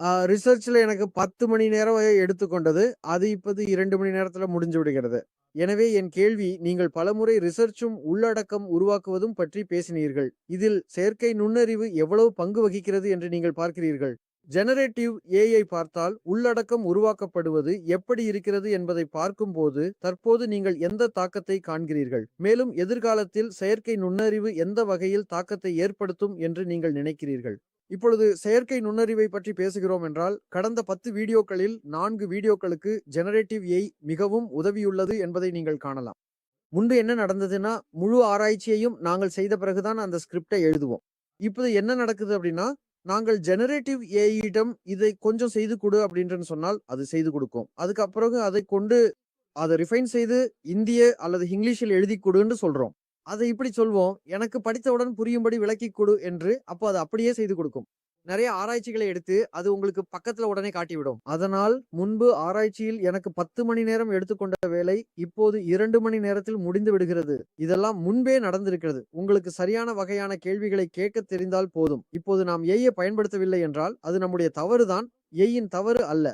ஆ ரிசர்ச்ல எனக்கு 10 மணி நேரம் எடுத்துக்கொண்டது. அது இப்போது இரண்டு மணி நேரத்தில் முடிஞ்சு விடுகிறது. எனவே என் கேள்வி, நீங்கள் பலமுறை ரிசர்ச்சும், உள்ளடக்கம் உருவாக்குவதும் பற்றி பேசினீர்கள். இதில் செயற்கை நுண்ணறிவு எவ்வளவு பங்கு வகிக்கிறது என்று நீங்கள் பார்க்கிறீர்கள்? ஜெனரேட்டிவ் ஏஐ பார்த்தால், உள்ளடக்கம் உருவாக்கப்படுவது எப்படி இருக்கிறது என்பதை பார்க்கும்போது, தற்போது நீங்கள் எந்த தாக்கத்தை காண்கிறீர்கள்? மேலும் எதிர்காலத்தில் செயற்கை நுண்ணறிவு எந்த வகையில் தாக்கத்தை ஏற்படுத்தும் என்று நீங்கள் நினைக்கிறீர்கள்? இப்பொழுது செயற்கை நுண்ணறிவை பற்றி பேசுகிறோம் என்றால், கடந்த 10 வீடியோக்களில் நான்கு வீடியோக்களுக்கு ஜெனரேட்டிவ் ஏஐ மிகவும் உதவியுள்ளது என்பதை நீங்கள் காணலாம். முன்பு என்ன நடந்ததுன்னா, முழு ஆராய்ச்சியையும் நாங்கள் செய்த பிறகு தான் அந்த ஸ்கிரிப்டை எழுதுவோம். இப்போது என்ன நடக்குது அப்படின்னா, நாங்கள் ஜெனரேட்டிவ் ஏஐயிடம் இதை கொஞ்சம் செய்து கொடு அப்படின்றன்னு சொன்னால், அது செய்து கொடுக்கும். அதுக்கப்புறம் அதை கொண்டு அதை ரிஃபைன் செய்து இந்திய அல்லது இங்கிலீஷில் எழுதி கொடுன்னு சொல்கிறோம் அதை இப்படி சொல்வோம், எனக்கு படித்தவுடன் புரியும்படி விளக்கி கொடு என்று. அப்போ அது அப்படியே செய்து கொடுக்கும். நிறைய ஆராய்ச்சிகளை எடுத்து, அது உங்களுக்கு பக்கத்துல உடனே காட்டிவிடும். அதனால் முன்பு ஆராய்ச்சியில் எனக்கு 10 மணி நேரம் எடுத்துக்கொண்ட வேலை, இப்போது இரண்டு மணி நேரத்தில் முடிந்து விடுகிறது. இதெல்லாம் முன்பே நடந்திருக்கிறது. உங்களுக்கு சரியான வகையான கேள்விகளை கேட்கத் தெரிந்தால் போதும். இப்போது நாம் ஏயை பயன்படுத்தவில்லை என்றால், அது நம்முடைய தவறு தான். தவறு அல்ல.